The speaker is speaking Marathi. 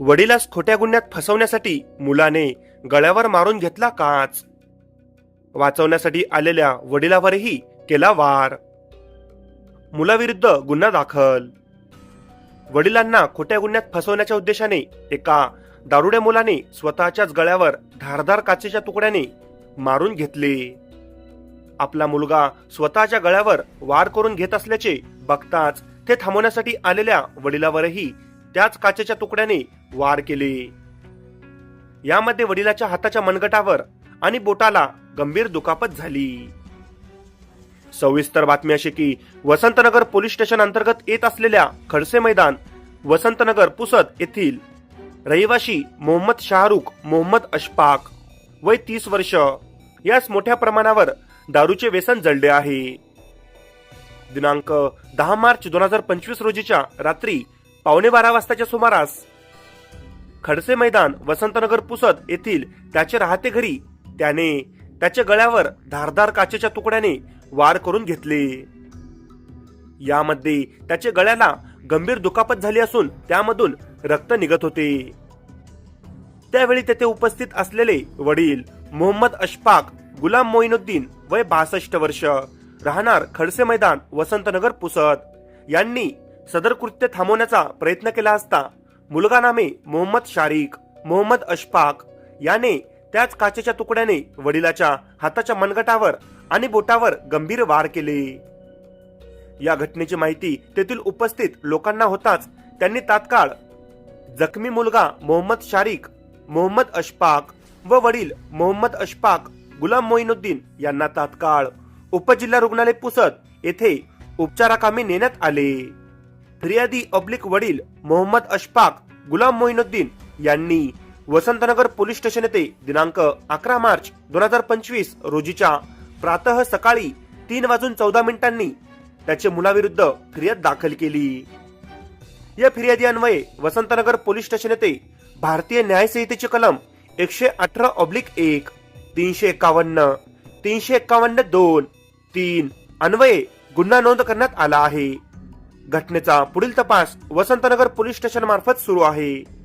वडिलास खोट्या गुन्ह्यात फसवण्यासाठी मुलाने गळ्यावर मारून घेतला काच. वाचवण्यासाठी आलेल्या वडिलावरही केला वार. मुलाविरुद्ध गुन्हा दाखल. वडिलांना खोट्या गुन्ह्यात फसवण्याच्या उद्देशाने एका दारुड्या मुलाने स्वतःच्याच गळ्यावर धारदार काचेच्या तुकड्याने मारून घेतले. आपला मुलगा स्वतःच्या गळ्यावर वार करून घेत असल्याचे बघताच ते थांबवण्यासाठी आलेल्या वडिलावरही त्याच काचेच्या तुकड्याने वार केले. यामध्ये वडिलाच्या हाताच्या मनगटावर आणि बोटाला गंभीर दुखापत झाली. सविस्तर बातमी अशी की वसंतनगर पोलीस स्टेशन अंतर्गत येत असलेल्या खडसे मैदान वसंतनगर पुसद येथील रहिवाशी मोहम्मद शाहरुख मोहम्मद अशफाक वय तीस वर्ष यास मोठ्या प्रमाणावर दारूचे व्यसन जळले आहे. दिनांक दहा मार्च दोन हजार पंचवीस रोजीच्या रात्री पावणे बारा वाजताच्या सुमारास खडसे मैदान वसंतनगर पुसद येथील त्याचे राहते घरी. त्याने त्याच्या गळ्यावर धारदार काचेच्या तुकड्याने वार करून घेतले. यामध्ये त्याच्या गळ्याला गंभीर दुखापत झाली असून त्यामधून रक्त निघत होते. त्यावेळी तेथे उपस्थित असलेले वडील मोहम्मद अशफाक गुलाम मोईनुद्दीन वय बासष्ट वर्ष राहणार खडसे मैदान वसंतनगर पुसद. यांनी सदर कृत्य थांबवण्याचा प्रयत्न केला असता मुलगा नामे मोहम्मद शारिक मोहम्मद अशफाक याने त्याच काचेच्या तुकड्याने वडिलाच्या हाताच्या मनगटावर आणि बोटावर गंभीर वार केले. या घटनेची माहिती तेथील उपस्थित लोकांना होताच त्यांनी तात्काळ जखमी मुलगा मोहम्मद शारिक मोहम्मद अशफाक व वडील मोहम्मद अशफाक गुलाम मोईनुद्दीन यांना तात्काळ उपजिल्हा रुग्णालय पुसद येथे उपचाराकामी नेण्यात आले. फिर्यादी अब्लिक वडील मोहम्मद अशफाक गुलाम मोहिनुद्दीन यांनी वसंतनगर पोलीस स्टेशन येथे दिनांक अकरा मार्च दोन हजार पंचवीस रोजीच्या प्रातः सकाळी तीन वाजून चौदा मिनिटांनी त्याच्या मुलाविरुद्ध फिर्याद दाखल केली. या फिर्यादी अन्वये वसंतनगर पोलीस स्टेशन येथे भारतीय न्याय संहितेचे कलम एकशे अठरा ऑब्लिक एक तीनशे एकावन्न तीनशे एकावन्न दोन तीन अन्वये गुन्हा नोंद करण्यात आला आहे. घटनेचा पुढील तपास वसंतनगर पोलीस स्टेशन मार्फत सुरू आहे.